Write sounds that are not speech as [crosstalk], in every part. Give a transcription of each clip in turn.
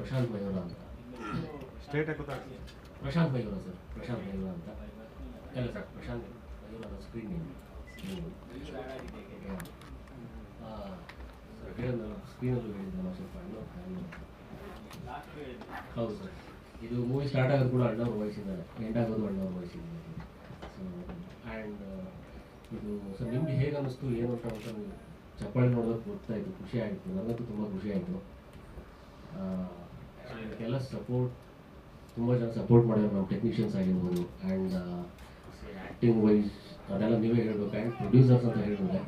ಪ್ರಶಾಂತ್ ಮಯೂರ ಅಂತ. State Prashant Mayura sir Prashant Mayura ಅಂತ. ಎಲ್ಲ ಸರ್ ಪ್ರಶಾಂತ್ ಮಯೂರ ಸ್ಕ್ರೀನ್ ಹೇಳಿದ್ನಲ್ಲ ಸ್ಕ್ರೀನಲ್ಲೂ ಹೇಳಿದ್ನಲ್ಲ ಸ್ವಲ್ಪ ಅಣ್ಣ ಹೌದು ಸರ್. ಇದು ಮೂವಿ ಸ್ಟಾರ್ಟ್ ಆಗೋದು ಕೂಡ ಅಣ್ಣವ್ರು ವಹಿಸಿದ್ದಾರೆ ಎಂಡ್ ಆಗೋದು ಅಣ್ಣವ್ರು ವಹಿಸಿದ್ದಾರೆ ಸೊ ಆ್ಯಂಡ್ ಇದು ಸರ್ ನಿಮ್ಗೆ ಹೇಗೆ ಅನ್ನಿಸ್ತು ಏನು ಅಂತ ಅಂತ ಚಪ್ಪಾಳೆ ನೋಡೋದಕ್ಕೆ ಗೊತ್ತಾಯಿತು ಖುಷಿ ಆಯಿತು. ನನಗಂತೂ ತುಂಬ ಖುಷಿ ಆಯಿತು. ಇದಕ್ಕೆಲ್ಲ ಸಪೋರ್ಟ್ ತುಂಬ ಜನ ಸಪೋರ್ಟ್ ಮಾಡಿದ್ರು ನಮ್ಮ ಟೆಕ್ನಿಷಿಯನ್ಸ್ ಆಗಿರ್ಬೋದು ಆ್ಯಂಡ್ ಆ್ಯಕ್ಟಿಂಗ್ ವೈಸ್ ಅದೆಲ್ಲ ನೀವೇ ಹೇಳಬೇಕು ಆ್ಯಂಡ್ ಪ್ರೊಡ್ಯೂಸರ್ಸ್ ಅಂತ ಹೇಳಿದ್ರೆ,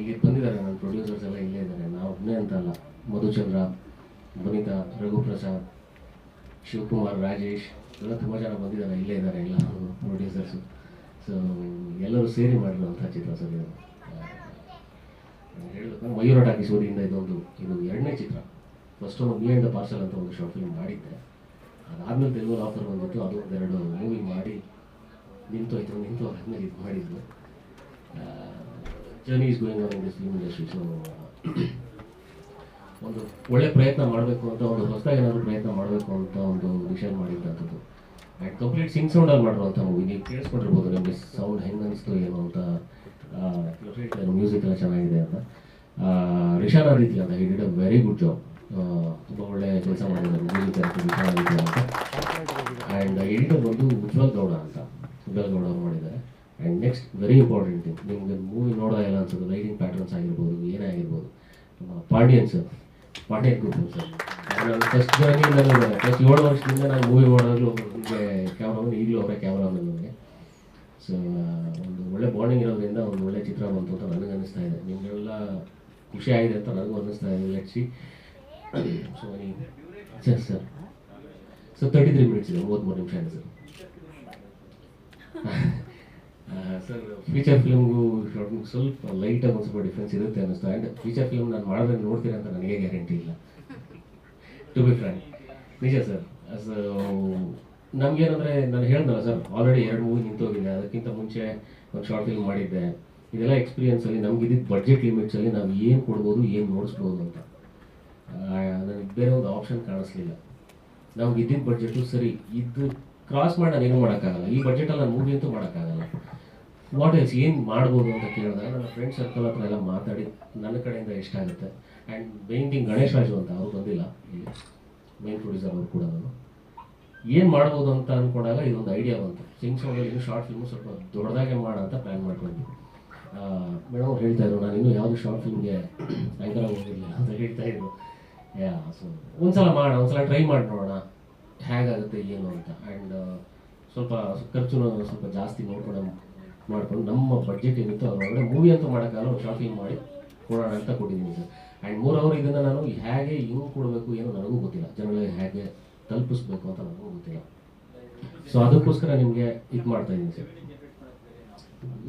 ಈಗ ಬಂದಿದ್ದಾರೆ ನನ್ನ ಪ್ರೊಡ್ಯೂಸರ್ಸ್ ಎಲ್ಲ ಇಲ್ಲೇ ಇದ್ದಾರೆ. ನಾವು ಒಬ್ಬನೇ ಅಂತ ಅಲ್ಲ. ಮಧುಚಂದ್ರ ವನಿತಾ ರಘುಪ್ರಸಾದ್, ಶಿವಕುಮಾರ್, ರಾಜೇಶ್, ಎಲ್ಲ ತುಂಬ ಜನ ಬಂದಿದ್ದಾರೆ, ಇಲ್ಲೇ ಇದ್ದಾರೆ ಎಲ್ಲ ಪ್ರೊಡ್ಯೂಸರ್ಸು ಸೊ ಎಲ್ಲರೂ ಸೇರಿ ಮಾಡಿರುವಂಥ ಚಿತ್ರ ಸರ್ ಇದು. ಹೇಳಬೇಕು, ಮಯೂರ ಟಾಕೀಸ್ ಇದೊಂದು, ಇದು ಎರಡನೇ ಚಿತ್ರ. ಫಸ್ಟ್ ಬಿ ಆ್ಯಂಡ್ ಪಾರ್ಸಲ್ ಅಂತ ಒಂದು ಶಾರ್ಟ್ ಫಿಲ್ಮ್ ಮಾಡಿದ್ದೆ ಅದಾದ್ಮೇಲೆ ತೆಲುಗು ಆಫರ್ ಬಂದಿತ್ತು ಅದು ಒಂದೆರಡು ಮೂವಿ ಮಾಡಿ ನಿಂತು ನಿಂತೋಯ್ತು ನಿಂತು ಆದಮೇಲೆ ಇದು ಮಾಡಿದ್ದು journey is going on in this film industry so ಒಂದು ಒಳ್ಳೆ ಪ್ರಯತ್ನ ಮಾಡಬೇಕು ಅಂತ ಒಂದು ಹೊಸದಾಗಿ ಏನಾದರೂ ಪ್ರಯತ್ನ ಮಾಡಬೇಕು ಅಂತ ಒಂದು ಡಿಸೈಡ್ ಮಾಡಿದ್ದಂಥದ್ದು ಆ್ಯಂಡ್ ಕಂಪ್ಲೀಟ್ ಸಿಂಗ್ ಸೌಂಡಲ್ಲಿ ಮಾಡಿರುವಂಥ ಮೂವಿ ನೀವು ಕೇಳಿಸ್ಕೊಂಡಿರ್ಬೋದು ನಿಮಗೆ ಸೌಂಡ್ ಹೆಂಗೆ ಅನಿಸ್ತು ಏನು ಅಂತ. ಮ್ಯೂಸಿಕ್ ಎಲ್ಲ ಚೆನ್ನಾಗಿದೆ ಅಂತ. ರಿಷಾನ್ ಆದಿತ್ಯ ಅಂತ he did did a very good job ತುಂಬ ಒಳ್ಳೆಯ ಕೆಲಸ ಮಾಡಿದ್ದಾರೆ. ಮ್ಯೂಸಿಕ್ ಡೈರೆಕ್ಟರ್ ಆದಿತ್ಯ ಅಂತ. ಆ್ಯಂಡ್ ಎಡಿಟರ್ ಬಂದು ಉಜ್ವಲ್ ಗೌಡ ಅಂತ. ಉಜ್ವಲ್ ಗೌಡ ಅವರು ಮಾಡಿದ್ದಾರೆ. ಆ್ಯಂಡ್ ನೆಕ್ಸ್ಟ್ ವೆರಿ ಇಂಪಾರ್ಟೆಂಟ್ ನಿಮಗೆ ಮೂವಿ ನೋಡೋ ಇಲ್ಲ ಅನ್ಸೋದು ಲೈಟಿಂಗ್ ಪ್ಯಾಟರ್ನ್ಸ್ ಆಗಿರ್ಬೋದು, ಏನೇ ಆಗಿರ್ಬೋದು. ನಮ್ಮ Pandian sir Pandian group sir ನಾನು ಫಸ್ಟ್ ನನಗೆ ಫಸ್ಟ್ ಏಳು ವರ್ಷದಿಂದ ನಾನು ಮೂವಿ ನೋಡೋದು ನಿಮಗೆ ಕ್ಯಾಮ್ರಾಮನ್ ಈಗಲೂ ಅವರೇ ಕ್ಯಾಮ್ರಾಮನ್ ನನಗೆ ಸೊ ಒಂದು ಒಳ್ಳೆ ಬಾಂಡಿಂಗ್ ಇರೋದ್ರಿಂದ ಒಂದು ಒಳ್ಳೆ ಚಿತ್ರ ಬಂತು ಅಂತ ನನಗೆ ಅನ್ನಿಸ್ತಾ ಇದೆ. ನಿಮಗೆಲ್ಲ ಖುಷಿ ಆಗಿದೆ ಅಂತ ನನಗೂ ಅನ್ನಿಸ್ತಾ ಇದೆ. Let's see so sir sir sir thirty three minutes ಇದೆ ಮೂವತ್ತ್ಮೂರು [laughs] ನಿಮಿಷ ಇದೆ ಸರ್ ಸರ್ ಫೀಚರ್ ಫಿಲ್ಮ್ಗೂ ಶಾರ್ಟ್ ಸ್ವಲ್ಪ ಲೈಟಾಗಿ ಒಂದು ಸ್ವಲ್ಪ ಡಿಫ್ರೆನ್ಸ್ ಇರುತ್ತೆ ಅನ್ನಿಸ್ತು ಆ್ಯಂಡ್ ಫೀಚರ್ ಫಿಲ್ಮ್ ನಾನು ಮಾಡಿದ್ರೆ ನೋಡ್ತೀರಾ ಅಂತ ನನಗೆ ಗ್ಯಾರಂಟಿ ಇಲ್ಲ. ಟು ಬಿ ಫ್ರ್ಯಾಂಕ್ ನಿಜ ಸರ್ ಸೊ ನಮಗೇನಂದರೆ, ನಾನು ಹೇಳ್ದಲ್ಲ ಸರ್ ಆಲ್ರೆಡಿ ಎರಡು ಮೂವಿ ನಿಂತೋಗಿದೆ. ಅದಕ್ಕಿಂತ ಮುಂಚೆ ಒಂದು ಶಾರ್ಟ್ ಫಿಲ್ಮ್ ಮಾಡಿದ್ದೆ. ಇದೆಲ್ಲ ಎಕ್ಸ್ಪೀರಿಯನ್ಸಲ್ಲಿ ನಮ್ಗೆ ಇದ್ದಿದ್ದು ಬಡ್ಜೆಟ್ ಲಿಮಿಟ್ಸಲ್ಲಿ ನಾವು ಏನು ಕೊಡ್ಬೋದು, ಏನು ನೋಡಿಸ್ಬೋದು ಅಂತ. ನನಗೆ ಬೇರೆ ಒಂದು ಆಪ್ಷನ್ ಕಾಣಿಸ್ಲಿಲ್ಲ. ನಮ್ಗೆ ಇದ್ದಿದ್ದ ಬಡ್ಜೆಟು ಸರಿ. ಇದು ಕ್ರಾಸ್ ಮಾಡಿ ನಾನು ಏನು ಮಾಡೋಕ್ಕಾಗಲ್ಲ. ಈ ಬಡ್ಜೆಟಲ್ಲಿ ನಾನು ಮೂವಿ ಅಂತೂ ಮಾಡೋಕ್ಕಾಗಲ್ಲ. ವಾಟ್ ಎಲ್ಸ್ ಏನು ಮಾಡ್ಬೋದು ಅಂತ ಕೇಳಿದಾಗ ನನ್ನ ಫ್ರೆಂಡ್ ಸರ್ಕಲ್ ಹತ್ರ ಎಲ್ಲ ಮಾತಾಡಿ ನನ್ನ ಕಡೆಯಿಂದ ಎಷ್ಟಾಗುತ್ತೆ and main thing Ganesh Raju ಅಂತ ಅವರು ಬಂದಿಲ್ಲ ಇಲ್ಲಿ. ಮೇನ್ ಪ್ರೊಡ್ಯೂಸರ್ ಅವರು ಕೂಡ ನಾನು ಏನು ಮಾಡ್ಬೋದು ಅಂತ ಅಂದ್ಕೊಂಡಾಗ ಇದೊಂದು ಐಡಿಯಾ ಬಂತು. ಸಿಂಗ್ ಸೌಂಡಲ್ಲಿ ಇನ್ನೂ ಶಾರ್ಟ್ ಫಿಲ್ಮು ಸ್ವಲ್ಪ ದೊಡ್ಡದಾಗೆ ಮಾಡ ಅಂತ ಪ್ಲ್ಯಾನ್ ಮಾಡ್ಕೊಂಡ್ವಿ. ಮೇಡಮ್ ಅವ್ರು ಹೇಳ್ತಾ ಇದ್ರು, ನಾನು ಇನ್ನೂ ಯಾವುದು ಶಾರ್ಟ್ ಫಿಲ್ಮ್ಗೆ [coughs] ಆ್ಯಂಕರ್ ಹೋಗಿರಲಿಲ್ಲ ಅಂತ ಹೇಳ್ತಾ ಇದ್ರು. ಯಾ ಒಂದ್ಸಲ ಮಾಡೋಣ, ಒಂದ್ಸಲ ಟ್ರೈ ಮಾಡಿ ನೋಡೋಣ ಹೇಗಾಗುತ್ತೆ, ಏನು ಅಂತ. ಆ್ಯಂಡ್ ಸ್ವಲ್ಪ ಖರ್ಚು ಸ್ವಲ್ಪ ಜಾಸ್ತಿ ನೋಡ್ಕೊಂಡು ಮಾಡ್ಕೊಂಡು ನಮ್ಮ ಬಡ್ಜೆಟ್ ಏನಿತ್ತು ಅದರೊಳಗಡೆ ಮೂವಿ ಅಂತೂ ಮಾಡೋಕ್ಕಾಗಲ್ಲ ಶಾಪಿಂಗ್ ಮಾಡಿ ಕೊಡೋಣ ಅಂತ ಕೊಟ್ಟಿದ್ದೀನಿ ಸರ್. ಆ್ಯಂಡ್ ಮೂರ್ ಅವರ್ ಇದನ್ನು ನಾನು ಹೇಗೆ ಹಿಂಗೆ ಕೊಡಬೇಕು ಏನೋ ನನಗೂ ಗೊತ್ತಿಲ್ಲ. ಜನಗಳಿಗೆ ಹೇಗೆ ತಲುಪಿಸ್ಬೇಕು ಅಂತ ನನಗೂ ಗೊತ್ತಿಲ್ಲ. ಸೊ ಅದಕ್ಕೋಸ್ಕರ ನಿಮಗೆ ಇದು ಮಾಡ್ತಾ ಇದ್ದೀನಿ ಸರ್.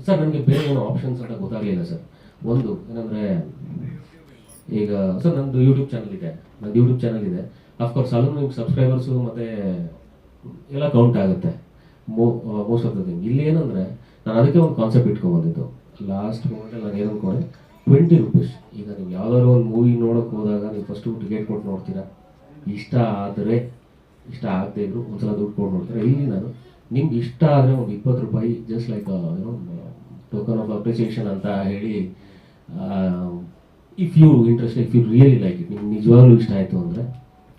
ಸರ್, ನನಗೆ ಬೇರೆ ಏನೋ ಆಪ್ಷನ್ಸ್ ಅಂತ ಗೊತ್ತಾಗಲಿಲ್ಲ ಸರ್. ಒಂದು, ಏನಂದರೆ ಈಗ ಸರ್ ನಂದು ಯೂಟ್ಯೂಬ್ ಚಾನಲ್ ಇದೆ. ನಂದು ಯೂಟ್ಯೂಬ್ ಚಾನಲ್ ಇದೆ. ಅಫ್ಕೋರ್ಸ್ ಅಲ್ಲೂ ನಿಮ್ಗೆ ಸಬ್ಸ್ಕ್ರೈಬರ್ಸು ಮತ್ತು ಎಲ್ಲ ಕೌಂಟ್ ಆಗುತ್ತೆ. ಮೋ ಮೋಸ್ಟ್ ಆಫ್ ದ ಥಿಂಗ್ ಇಲ್ಲಿ ಏನಂದರೆ, ನಾನು ಅದಕ್ಕೆ ಒಂದು ಕಾನ್ಸೆಪ್ಟ್ ಇಟ್ಕೊಂಡ್ಬಂದಿದ್ದು ಲಾಸ್ಟ್ ಮೂಮೆಂಟಲ್ಲಿ ನಾನು ಏನು ಅನ್ಕೊಂಡೆ? ಟ್ವೆಂಟಿ ರುಪೀಸ್ ಈಗ ನೀವು ಯಾವ್ದಾದ್ರು ಒಂದು ಮೂವಿ ನೋಡೋಕೆ ಹೋದಾಗ ನೀವು ಫಸ್ಟು ಟಿಕೆಟ್ ಕೊಟ್ಟು ನೋಡ್ತೀರಾ? ಇಷ್ಟ ಆದರೆ, ಇಷ್ಟ ಆಗದೆ ಇದ್ರು ಒಂದ್ಸಲ ದುಡ್ಡು ಕೊಟ್ಟು ನೋಡ್ತೀರಾ? ಇಲ್ಲಿ ನಾನು, ನಿಮ್ಗೆ ಇಷ್ಟ ಆದರೆ ಒಂದು ಇಪ್ಪತ್ತು ರೂಪಾಯಿ ಜಸ್ಟ್ ಲೈಕ್ ಏನೋ ಟೋಕನ್ ಆಫ್ ಅಪ್ರಿಸಿಯೇಷನ್ ಅಂತ ಹೇಳಿ if you interest if you really like it ನಿಮ್ಗೆ ನಿಜವಾಗ್ಲೂ ಇಷ್ಟ ಆಯಿತು ಅಂದರೆ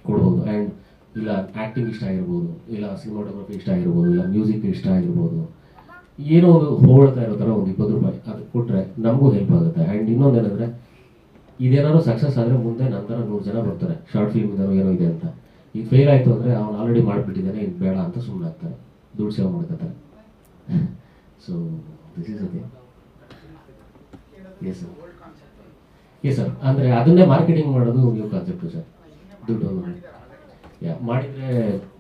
ಕೊಡ್ಬೋದು. ಆ್ಯಂಡ್ ಇಲ್ಲ ಆ್ಯಕ್ಟಿಂಗ್ ಇಷ್ಟ ಆಗಿರ್ಬೋದು, ಇಲ್ಲ ಸಿನಿಮಾಟೋಗ್ರಫಿ ಇಷ್ಟ ಆಗಿರ್ಬೋದು, ಇಲ್ಲ ಮ್ಯೂಸಿಕ್ ಇಷ್ಟ ಆಗಿರ್ಬೋದು. ಏನೋ ಒಂದು ಹೋಗ್ತಾ ಇರೋ ಥರ ಒಂದು ಇಪ್ಪತ್ತು ರೂಪಾಯಿ ಅದು ಕೊಟ್ಟರೆ ನಮಗೂ ಹೆಲ್ಪ್ ಆಗುತ್ತೆ. ಆ್ಯಂಡ್ ಇನ್ನೊಂದೇನೆಂದರೆ ಇದೇನಾದ್ರು ಸಕ್ಸಸ್ ಆದರೆ ಮುಂದೆ ನಂತರ ನೂರು ಜನ ಬರ್ತಾರೆ. ಶಾರ್ಟ್ ಫಿಲ್ಮ್ ಏನೋ ಇದೆ ಅಂತ. ಈಗ ಫೇಲ್ ಆಯಿತು ಅಂದರೆ ಅವ್ನು ಆಲ್ರೆಡಿ ಮಾಡಿಬಿಟ್ಟಿದ್ದಾನೆ, ಇದು ಬೇಡ ಅಂತ ಸುಮ್ಮನೆ ಆಗ್ತಾರೆ. ದುಡ್ಡು ಸೇವ್ ಮಾಡ್ಕೋತಾರೆ. ಸೊ ದಿಸ್ ಇಸ್ ಅದೇ ಎಸ್ ಸರ್ ಎಸ್ ಸರ್ ಅಂದರೆ ಅದನ್ನೇ ಮಾರ್ಕೆಟಿಂಗ್ ಮಾಡೋದು ನ್ಯೂ ಕಾನ್ಸೆಪ್ಟು ಸರ್ ದುಡ್ಡು ಮಾಡಿದರೆ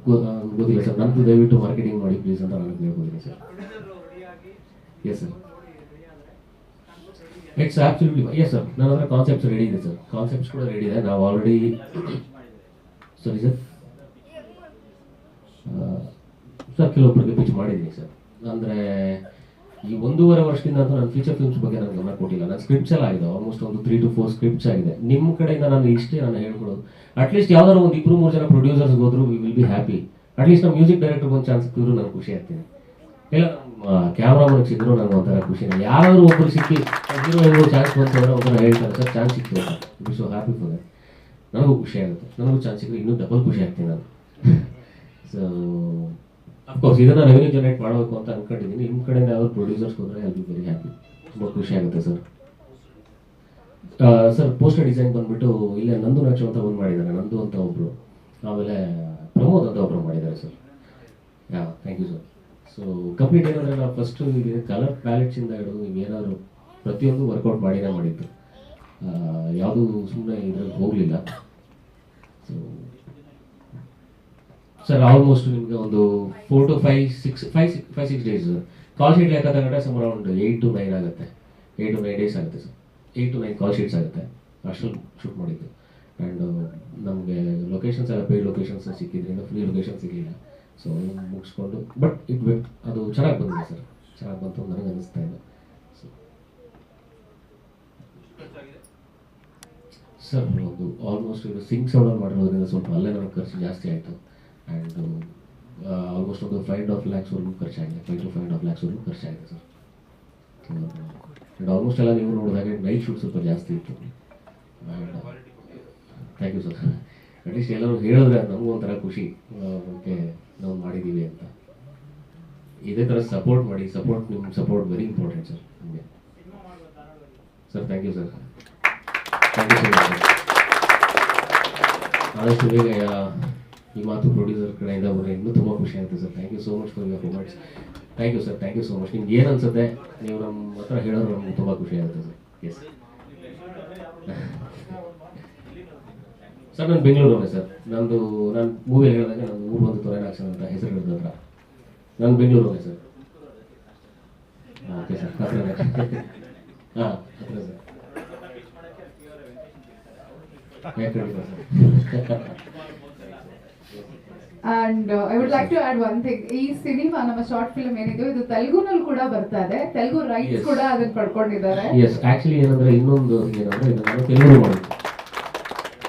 ಗೊತ್ತಿಲ್ಲ ಸರ್ ನಂದು ದಯವಿಟ್ಟು ಮಾರ್ಕೆಟಿಂಗ್ ಮಾಡಿ ಪ್ಲೀಸ್ ಅಂತ ನನಗೆ sir yes sir it's actually yes sir ನನ್ನ ಹತ್ರ ಕಾನ್ಸೆಪ್ಟ್ಸ್ ರೆಡಿ ಇದೆ ಸರ್ ಕಾನ್ಸೆಪ್ಟ್ಸ್ ಕೂಡ ರೆಡಿ ಇದೆ. ನಾವು ಆಲ್ರೆಡಿ ಸರಿ ಸರ್ ಸರ್ ಕೆಲವೊಬ್ಬರಿಗೆ ಪಿಚ್ ಮಾಡಿದ್ದೀನಿ ಸರ್ ಅಂದರೆ ಈ ಒಂದೂವರೆ ವರ್ಷದಿಂದ ಅಂತೂ ನಾನು ಫೀಚರ್ ಫಿಲ್ಮ್ಸ್ ಬಗ್ಗೆ ನಾನು ಗಮನ ಕೊಟ್ಟಿಲ್ಲ. ನಾನು ಸ್ಕ್ರಿಪ್ಟ್ಸ್ ಎಲ್ಲ ಆಗಿದೆ. ಆಲ್ಮೋಸ್ಟ್ ಒಂದು ತ್ರೀ ಟು ಫೋರ್ ಸ್ಕ್ರಿಪ್ಟ್ಸ್ ಆಗಿದೆ. ನಿಮ್ಮ ಕಡೆಯಿಂದ ನಾನು ಇಷ್ಟೇ ನಾನು ಹೇಳ್ಕೊಳ್ಳೋದು. ಅಟ್ಲೀಸ್ಟ್ ಯಾವ್ದಾದ್ರು ಒಂದು ಇಬ್ಬರು ಮೂರು ಜನ ಪ್ರೊಡ್ಯೂಸರ್ಸ್ ಹೋದ್ರು we will be happy at least ನಮ್ಮ ಮ್ಯೂಸಿಕ್ ಡೈರೆಕ್ಟರ್ ಒಂದು ಚಾನ್ಸ್ ಸಿಕ್ಕಿದ್ರು ನಾನು ಖುಷಿ ಆಗ್ತೀನಿ. ಇಲ್ಲ ಕ್ಯಾಮ್ರಾಮನ್ ಸಿಕ್ಕರು ನನಗೆ ಒಂಥರ ಖುಷಿ. ಯಾರಾದರೂ ಒಬ್ಬರು ಸಿಕ್ಕಿ ಹೆಂಗೋ ಚಾನ್ಸ್ ಬಂತು ಅಂದರೆ ಒಬ್ಬರು ಹೇಳ್ತಾರೆ, ಸರ್ ಚಾನ್ಸ್ ಸಿಕ್ತು ಅಂತ ಸೊ ಹ್ಯಾಪಿ ಫಾರ್ ನನಗೂ ಖುಷಿ ಆಗುತ್ತೆ. ನನಗೂ ಚಾನ್ಸ್ ಸಿಕ್ಕರೆ ಇನ್ನೂ ಡಬಲ್ ಖುಷಿ ಆಗ್ತೀನಿ ನಾನು. [laughs] ಸೊ ಅಫ್ಕೋರ್ಸ್ ಇದನ್ನ ರೆವೆನ್ಯೂ ಜನರೇಟ್ ಮಾಡಬೇಕು ಅಂತ ಅನ್ಕೊಂಡಿದ್ದೀನಿ ನಿಮ್ಮ ಕಡೆಯಿಂದ ಯಾವ್ದು ಪ್ರೊಡ್ಯೂಸರ್ಸ್ ಹೋದ್ರೆ ಬಿ ವೆರಿ ಹ್ಯಾಪಿ ತುಂಬ ಖುಷಿ ಆಗುತ್ತೆ ಸರ್ ಸರ್ ಪೋಸ್ಟರ್ ಡಿಸೈನ್ ಬಂದ್ಬಿಟ್ಟು ಇಲ್ಲೇ ನಂದು ನಾಚು ಅಂತ ಒಂದು ಮಾಡಿದ್ದಾರೆ, ನಂದು ಅಂತ ಒಬ್ರು. ಆಮೇಲೆ ಪ್ರಮೋದ್ ಅಂತ ಒಬ್ರು ಮಾಡಿದ್ದಾರೆ sir yeah thank you sir so complete ಏನಂದ್ರೆ ನಾವು ಫಸ್ಟ್ ಕಲರ್ ಪ್ಯಾಲೆಟ್ಸಿಂದ ಹಿಡಿದು ನೀವೇನಾದ್ರು ಪ್ರತಿಯೊಂದು ವರ್ಕೌಟ್ ಮಾಡಿನೇ ಮಾಡಿದ್ದು. ಯಾವುದು ಸುಮ್ಮನೆ ಇದ್ರಲ್ಲಿ ಹೋಗಲಿಲ್ಲ. ಸೊ ಸರ್ ಆಲ್ಮೋಸ್ಟ್ ನಿಮಗೆ ಒಂದು four to five six five six five six days call sheet ಲೆಕ್ಕ ತಗೊಂಡ್ರೆ some around eight to nine ಆಗುತ್ತೆ. ಏಯ್ಟ್ ಟು ನೈನ್ ಡೇಸ್ ಆಗುತ್ತೆ sir eight to nine call sheets ಆಗುತ್ತೆ. ಅಷ್ಟು ಶೂಟ್ ಮಾಡಿದ್ದು. ಆ್ಯಂಡ್ ನಮಗೆ ಲೊಕೇಶನ್ಸ್ ಎಲ್ಲ ಪೇಯ್ಡ್ ಲೊಕೇಶನ್ಸ್ ಸಿಕ್ಕಿದ್ರಿಂದ ಫ್ರೀ ಲೊಕೇಶನ್ ಸಿಗಲಿಲ್ಲ. ಸೊ ಮುಗಿಸ್ಕೊಂಡು ಬಟ್ ಇಟ್ ಬಿಟ್ ಅದು ಚೆನ್ನಾಗಿ ಬಂದಿದೆ ಸರ್ ಚೆನ್ನಾಗಿ ಬಂತು ನನಗೆ ಅನಿಸ್ತಾ ಇದೆ. ಸರ್ ಒಂದು ಆಲ್ಮೋಸ್ಟ್ ಇದು ಸಿಂಗ್ ಸೌಂಡಲ್ಲಿ ಮಾಡಿರೋದ್ರಿಂದ ಸ್ವಲ್ಪ ಅಲ್ಲೇ ನನಗೆ ಖರ್ಚು ಜಾಸ್ತಿ ಆಯಿತು. ಆ್ಯಂಡ್ ಆಲ್ಮೋಸ್ಟ್ ಒಂದು ಫೈವ್ ಆ್ಯಂಡ್ ಹಾಫ್ ಲ್ಯಾಕ್ಸ್ವರೆಗೂ ಖರ್ಚಾಗಿದೆ ಫೈವ್ ಟು ಫೈವ್ ಆಫ್ ಲ್ಯಾಕ್ಸ್ವರೆಗೂ ಖರ್ಚಾಗಿದೆ ಸರ್ ಆ್ಯಂಡ್ ಆಲ್ಮೋಸ್ಟ್ ಎಲ್ಲ ನೀವು ನೋಡಿದಾಗ ನೈಟ್ ಶೂಟ್ ಸ್ವಲ್ಪ ಜಾಸ್ತಿ ಇತ್ತು. ಥ್ಯಾಂಕ್ ಯು ಸರ್ ಅಟ್ಲೀಸ್ಟ್ ಎಲ್ಲರೂ ಹೇಳಿದ್ರೆ ನಮಗೂ ಒಂಥರ ಖುಷಿ ಓಕೆ, ನಾವು ಮಾಡಿದ್ದೀವಿ ಅಂತ. ಇದೇ ಥರ ಸಪೋರ್ಟ್ ಮಾಡಿ ಸಪೋರ್ಟ್ ನಿಮ್ಮ ಸಪೋರ್ಟ್ ವೆರಿ ಇಂಪಾರ್ಟೆಂಟ್ ಸರ್ ನಿಮಗೆ. Sir thank you sir thank you sir ಆದಷ್ಟು ಬೇಗ ಈ ಮಾತು ಪ್ರೊಡ್ಯೂಸರ್ ಕಡೆಯಿಂದ ಬರೋ ಇನ್ನು ತುಂಬ ಖುಷಿ ಆಗುತ್ತೆ sir. Thank you so much for your comments thank you sir thank you so much ನಿಮ್ಗೆ ಏನು ಅನ್ಸುತ್ತೆ? ನೀವು ನಮ್ಮ ಹತ್ರ ಹೇಳೋರು ನಮ್ಗೆ ತುಂಬ ಖುಷಿ ಆಗುತ್ತೆ ಸರ್. ಎಸ್ ಸರ್, ನಾನು ಬೆಂಗಳೂರವೇ ಸರ್. ನಂದು, ನಾನು ಮೂವಿ ಹೇಳಿದಾಗ ನಂದು ಊರು ಬಂದು ತೊರೆನಾಕ್ಷನ್ ಅಂತ ಹೆಸರು ಹೇಳಿದ್ರ ನಾನು ಬೆಂಗಳೂರವೇ ಸರ್. Okay sir. ಹಾಂ ಹತ್ರ sir. Sir and I would like to add one thing ಈ ಸಿನಿಮಾ ನಮ್ಮ ಶಾರ್ಟ್ ಫಿಲ್ಮ್ ಏನಿದೆ ಇದು ತೆಲುಗುನಲ್ಲಿ ಕೂಡ ಬರ್ತಾ ಇದೆ. ತೆಲುಗು ರೈಟ್ಸ್ ಕೂಡ ಅದನ್ನ ಪಡ್ಕೊಂಡಿದ್ದಾರೆ. ಎಸ್ ಆ್ಯಕ್ಚುಲಿ ಏನಂದ್ರೆ ಇನ್ನೊಂದು ಏನಂದ್ರೆ ಇದು ನಾನು ತೆಲುಗು ಮಾಡಿದ್ದು.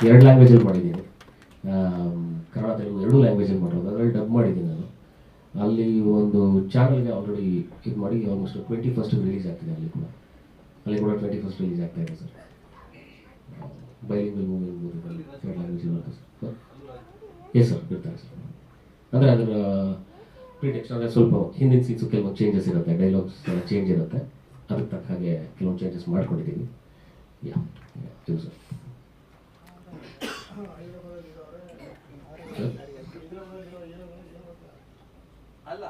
ಎರಡು ಲ್ಯಾಂಗ್ವೇಜಲ್ಲಿ ಮಾಡಿದ್ದೀನಿ. ಆಮ್, ಕನ್ನಡ ತೆಲುಗು ಎರಡು ಲ್ಯಾಂಗ್ವೇಜಲ್ಲಿ ಮಾಡಿರೋದು. ಅದರಲ್ಲಿ ಡಬ್ ಮಾಡಿದ್ದೀನಿ ನಾನು. ಅಲ್ಲಿ ಒಂದು ಚಾನಲ್ಗೆ ಆಲ್ರೆಡಿ ಇದು ಮಾಡಿ ಆಲ್ಮೋಸ್ಟ್ ಟ್ವೆಂಟಿ ಫಸ್ಟ್ ರಿಲೀಸ್ ಆಗ್ತಿದೆ ಅಲ್ಲಿ ಕೂಡ. ಅಲ್ಲಿ ಕೂಡ ಟ್ವೆಂಟಿ ಫಸ್ಟ್ ರಿಲೀಸ್ ಆಗ್ತಾ ಇದೆ ಸರ್. ಬೈಲಿಂಗ್ ಮೂವಿ ಎರಡು ಲ್ಯಾಂಗ್ವೇಜ್ ಬರುತ್ತೆ ಸರ್ ಎಸ್ ಸರ್ ಬಿಡ್ತಾರೆ ಸರ್ ಅಂದರೆ ಅದರ ಪ್ರಿಟೆಕ್ಸ್ಟ್ ಅಂದರೆ ಸ್ವಲ್ಪ ಹಿಂದಿನ ಸೀನ್ಸು ಕೆಲವೊಂದು ಚೇಂಜಸ್ ಇರುತ್ತೆ ಡೈಲಾಗ್ಸ್ ಚೇಂಜ್ ಇರುತ್ತೆ. ಅದಕ್ಕೆ ತಕ್ಕ ಹಾಗೆ ಕೆಲವೊಂದು ಚೇಂಜಸ್ ಮಾಡ್ಕೊಂಡಿದ್ದೀವಿ ಯಾ ಸರ್ ಸರ್